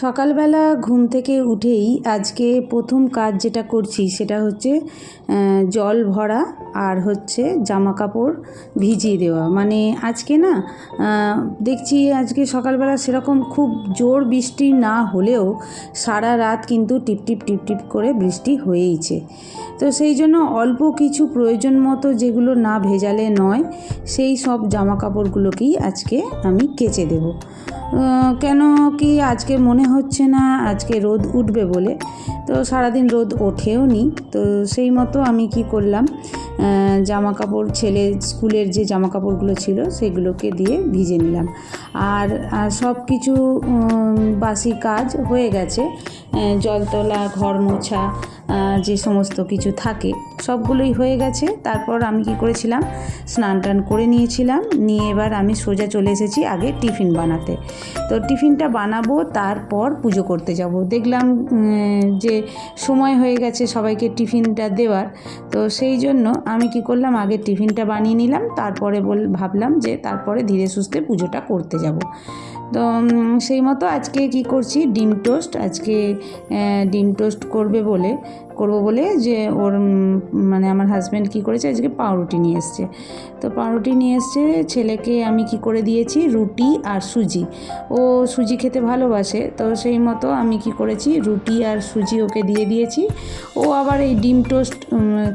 সকালবেলা ঘুম থেকে উঠেই আজকে প্রথম কাজ যেটা করছি সেটা হচ্ছে জল ভরা আর হচ্ছে জামা কাপড় ভিজিয়ে দেওয়া। মানে আজকে না দেখছি আজকে সকালবেলা সেরকম খুব জোর বৃষ্টি না হলেও সারা রাত কিন্তু টিপটিপ টিপটিপ করে বৃষ্টি হয়েইছে। তো সেই জন্য অল্প কিছু প্রয়োজন মতো যেগুলো না ভেজালে নয়, সেই সব জামা কাপড়গুলোকেই আজকে আমি কেচে দেবো। কেন কি আজকে মনে হচ্ছে না? আজকে রোদ উঠবে বলে। তো সারাদিন রোদ ওঠেও নি। তো সেই মতো আমি কি করলাম? জামা কাপড় ছেলে স্কুলের যে জামা কাপড়গুলো ছিল সেগুলোকে দিয়ে ভিজে নিলাম। আর সব কিছু বাসি কাজ হয়ে গেছে। জল তোলা, ঘর মোছা যে সমস্ত কিছু থাকে, সবগুলোই হয়ে গেছে। তারপর আমি কি করেছিলাম? স্নান টান করে নিয়েছিলাম। নিয়ে এবার আমি সোজা চলে এসেছি আগে টিফিন বানাতে। তো টিফিনটা বানাবো, তারপর পুজো করতে যাব। দেখলাম যে সময় হয়ে গেছে সবাইকে টিফিনটা দেওয়ার, তো সেই জন্য আমি কি করলাম, আগে টিফিনটা বানিয়ে নিলাম। তারপরে বল, ভাবলাম যে তারপরে ধীরে সুস্থে পুজোটা করতে যাব। তো সেই মতো আজকে কি করছি? ডিম টোস্ট। আজকে ডিম টোস্ট করবে বলে, করব বলে যে ওর মানে আমার হাজব্যান্ড কি করেছে? আজকে পাউরুটি নিয়ে এসছে। তো পাউরুটি নিয়ে এসছে, ছেলেকে আমি কি করে দিয়েছি? রুটি আর সুজি। ও সুজি খেতে ভালোবাসে, তো সেই মতো আমি কি করেছি? রুটি আর সুজি ওকে দিয়ে দিয়েছি। ও আবার এই ডিম টোস্ট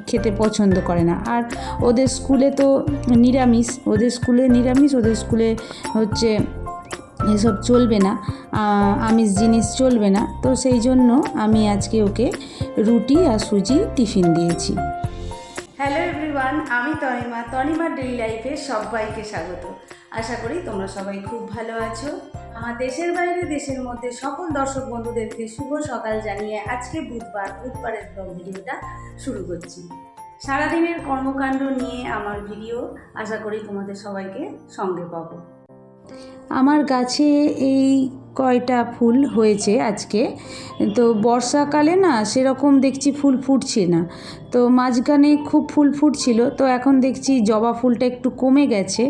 খেতে পছন্দ করে না। আর ওদের স্কুলে তো নিরামিষ। ওদের স্কুলে নিরামিষ, ওদের স্কুলে হচ্ছে এসব চলবে না আমিষ জিনিস চলবে না। তো সেই জন্য আমি আজকে ওকে রুটি আর সুজি টিফিন দিয়েছি। হ্যালো এভরিওয়ান, আমি তনিমা। তনিমার ডেলি লাইফে সবাইকে স্বাগত। আশা করি তোমরা সবাই খুব ভালো আছো। আমার দেশের বাইরে, দেশের মধ্যে সকল দর্শক বন্ধুদেরকে শুভ সকাল জানিয়ে আজকে বুধবার, বুধবারের ব্লগ ভিডিওটা শুরু করছি। সারাদিনের কর্মকাণ্ড নিয়ে আমার ভিডিও, আশা করি তোমাদের সবাইকে সঙ্গে পাবো। আমার গাছে এই কয়টা ফুল হয়েছে আজকে। তো বর্ষাকালে না সেরকম দেখছি ফুল ফুটছে না। তো মাঝখানে খুব ফুল ফুটছিল, তো এখন দেখছি জবা ফুলটা একটু কমে গেছে।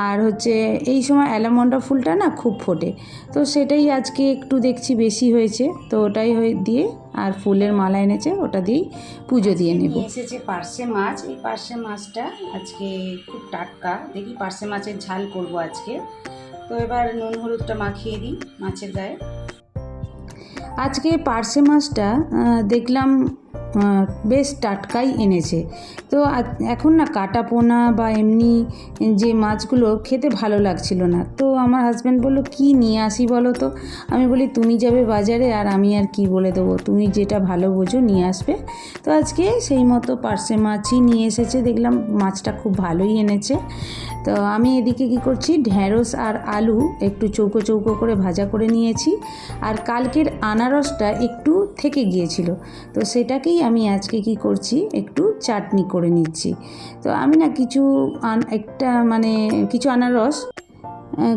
আর হচ্ছে এই সময় অ্যালামন্ডা ফুলটা না খুব ফোটে। তো সেটাই আজকে একটু দেখছি বেশি হয়েছে, তো ওটাই হয়ে দিয়ে আর ফুলের মালা এনেছে ওটা দিয়েই পুজো দিয়ে নেব। এসেছে পার্শে মাছ। এই পার্শে মাছটা আজকে খুব টাটকা। দেখি পার্শে মাছের ঝাল করব আজকে। তো এবার নুন হলুদটা মাখিয়ে দিই মাছের গায়ে। আজকে পার্শে মাছটা দেখলাম বেশ টাটকাই এনেছে। তো এখন না কাটা পোনা বা এমনি যে মাছগুলো খেতে ভালো লাগছিল না। তো আমার হাজব্যান্ড বলল, কি নিয়ে আসি বলো তো? আমি বলি, তুমি যাবে বাজারে আর আমি আর কি বলে দেবো? তুমি যেটা ভালো বোঝো নিয়ে আসবে। তো আজকে সেই মতো পার্সে মাছই নিয়ে এসেছে। দেখলাম মাছটা খুব ভালোই এনেছে। তো আমি এদিকে কি করছি, ঢ্যাঁড়স আর আলু একটু চৌকো চৌকো করে ভাজা করে নিয়েছি। আর কালকের আনারসটা একটু থেকে গিয়েছিল। তো সেটাকেই আমি আজকে কি করছি, একটু চাটনি করে নিচ্ছি। তো আমি না কিছু একটা মানে কিছু আনারস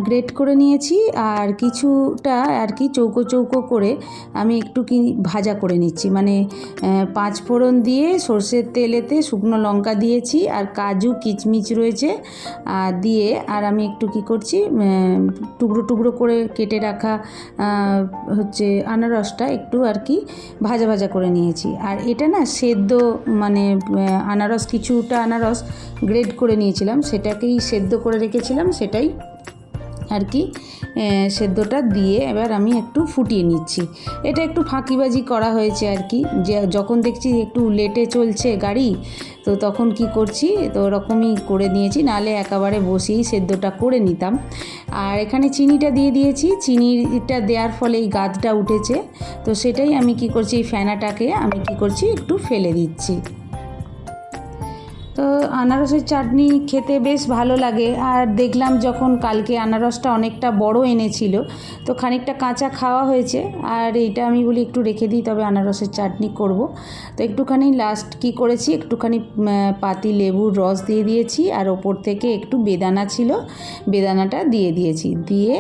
গ্রেট করে নিয়েছি আর কিছুটা আর কি চৌকো চৌকো করে আমি একটু কি ভাজা করে নিচ্ছি। মানে পাঁচ ফোড়ন দিয়ে সর্ষের তেলেতে শুকনো লঙ্কা দিয়েছি আর কাজু, কিচমিচ রয়েছে আর দিয়ে আর আমি একটু কি করছি টুকরো টুকরো করে কেটে রাখা হচ্ছে আনারসটা একটু আর কি ভাজা ভাজা করে নিয়েছি। আর এটা না সেদ্ধ মানে আনারস, কিছুটা আনারস গ্রেড করে নিয়েছিলাম। সেটাকেই সেদ্ধ করে রেখেছিলাম, সেটাই আর কি সেদ্ধটা দিয়ে এবার আমি একটু ফুটিয়ে নিচ্ছি। এটা একটু ফাঁকিবাজি করা হয়েছে আর কি, যে যখন দেখছি একটু লেটে চলছে গাড়ি, তো তখন কি করছি, তো ওরকমই করে নিয়েছি, নালে একেবারে বসেই সেদ্ধটা করে নিতাম। আর এখানে চিনিটা দিয়ে দিয়েছি, চিনিটা দেওয়ার ফলে এই গাদটা উঠেছে, তো সেটাই আমি কি করছি, এই ফেনাটাকে আমি কি করছি, একটু ফেলে দিচ্ছি। তো আনারসের চাটনি খেতে বেশ ভালো লাগে। আর দেখলাম যখন কালকে আনারসটা অনেকটা বড় এনেছিল, তো খানিকটা কাঁচা খাওয়া হয়েছে। আর এইটা আমি বলি একটু রেখে দিই, তবে আনারসের চাটনি করব। তো একটুখানি লাস্ট কি করেছি, একটুখানি পাতি লেবুর রস দিয়ে দিয়েছি। আর ওপর থেকে একটু বেদানা ছিল, বেদানাটা দিয়ে দিয়েছি। দিয়ে,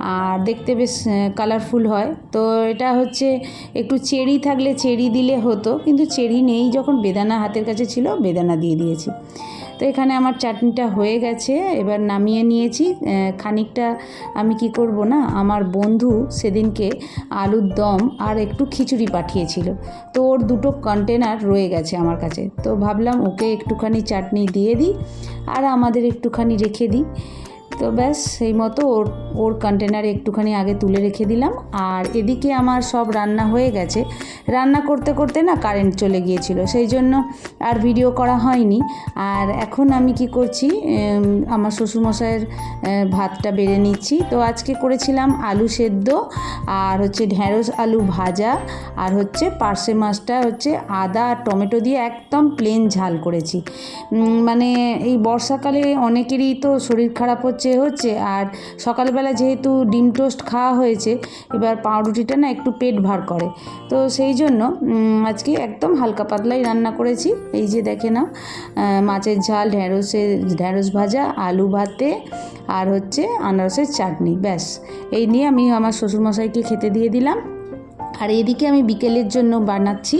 আর দেখতে বেশ কালারফুল হয়। তো এটা হচ্ছে, একটু চেরি থাকলে চেরি দিলে হতো, কিন্তু চেরি নেই যখন বেদানা হাতের কাছে ছিল, বেদানা দিয়ে দিয়েছি। তো এখানে আমার চাটনিটা হয়ে গেছে, এবার নামিয়ে নিয়েছি। খানিকটা আমি কি করব না, আমার বন্ধু সেদিনকে আলুর দম আর একটু খিচুড়ি পাঠিয়েছিল। তো ওর দুটো কন্টেনার রয়ে গেছে আমার কাছে। তো ভাবলাম ওকে একটুখানি চাটনি দিয়ে দিই আর আমাদের একটুখানি রেখে দিই। তো ব্যাস, সেই মতো ওর ওর কন্টেনারে একটুখানি আগে তুলে রেখে দিলাম। আর এদিকে আমার সব রান্না হয়ে গেছে। রান্না করতে করতে না কারেন্ট চলে গিয়েছিল, সেই জন্য আর ভিডিও করা হয়নি। আর এখন আমি কি করছি আমার শ্বশুরমশাইয়ের ভাতটা বেড়ে নিচ্ছি। তো আজকে করেছিলাম আলু সেদ্ধ, আর হচ্ছে ঢ্যাঁড়স আলু ভাজা, আর হচ্ছে পার্সে মাছটা হচ্ছে আদা আর টমেটো দিয়ে একদম প্লেন ঝাল করেছি। মানে এই বর্ষাকালে অনেকেরই তো শরীর খারাপ হচ্ছে হচ্ছে হচ্ছে, আর সকালবেলা যেহেতু ডিম টোস্ট খাওয়া হয়েছে, এবার পাউরুটিটা না একটু পেট ভার করে। তো সেই জন্য আজকে একদম হালকা পাতলাই রান্না করেছি। এই যে দেখে নাও মাছের ঝাল ঢ্যাঁড়সের ঢ্যাঁড়স ভাজা, আলু ভাতে, আর হচ্ছে আনারসের চাটনি, ব্যাস। এই নিয়ে আমি আমার শ্বশুরমশাইকে খেতে দিয়ে দিলাম। আর এদিকে আমি বিকেলের জন্য বানাচ্ছি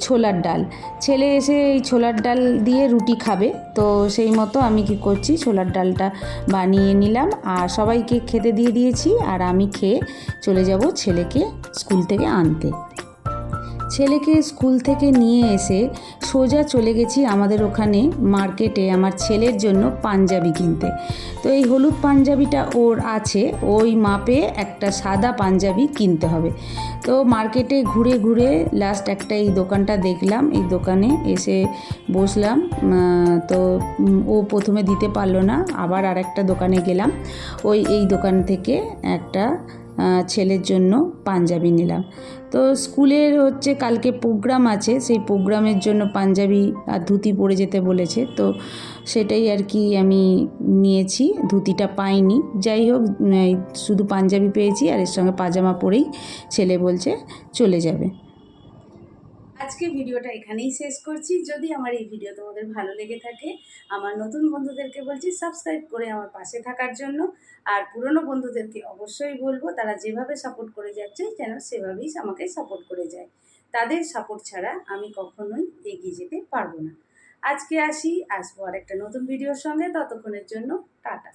ছোলার ডাল। ছেলে এসে এই ছোলার ডাল দিয়ে রুটি খাবে। তো সেই মতো আমি কি করছি, ছোলার ডালটা বানিয়ে নিলাম আর সবাইকে খেতে দিয়ে দিয়েছি আর আমি খেয়ে চলে যাব ছেলেকে স্কুল থেকে আনতে। ছেলেকে স্কুল থেকে নিয়ে এসে সোজা চলে গেছি আমাদের ওখানে মার্কেটে আমার ছেলের জন্য পাঞ্জাবি কিনতে। তো এই হলুদ পাঞ্জাবিটা ওর আছে। ওই মাপে একটা সাদা পাঞ্জাবি কিনতে হবে। তো মার্কেটে ঘুরে ঘুরে লাস্ট একটা এই দোকানটা দেখলাম। এই দোকানে এসে বসলাম। তো ও প্রথমে দিতে পারল না। আবার আর একটা দোকানে গেলাম। ওই, এই দোকান থেকে একটা ছেলের জন্য পাঞ্জাবি নিলাম। তো স্কুলের হচ্ছে কালকে প্রোগ্রাম আছে, সেই প্রোগ্রামের জন্য পাঞ্জাবি আর ধুতি পরে যেতে বলেছে। তো সেটাই আর কি আমি নিয়েছি, ধুতিটা পাইনি। যাই হোক শুধু পাঞ্জাবি পেয়েছি আর এর সঙ্গে পাজামা পরেই ছেলে বলছে চলে যাবে। আজকে ভিডিওটা এখানেই শেষ করছি। যদি আমার এই ভিডিও তোমাদের ভালো লেগে থাকে, আমার নতুন বন্ধুদেরকে বলছি সাবস্ক্রাইব করে আমার পাশে থাকার জন্য। আর পুরনো বন্ধুদেরকে অবশ্যই বলব, তারা যেভাবে সাপোর্ট করে যাচ্ছে, যেন সেভাবেই আমাকে সাপোর্ট করে যায়। তাদের সাপোর্ট ছাড়া আমি কখনোই এগিয়ে যেতে পারব না। আজকে আসি, আসব আর একটা নতুন ভিডিওর সঙ্গে। ততক্ষণের জন্য টাটা।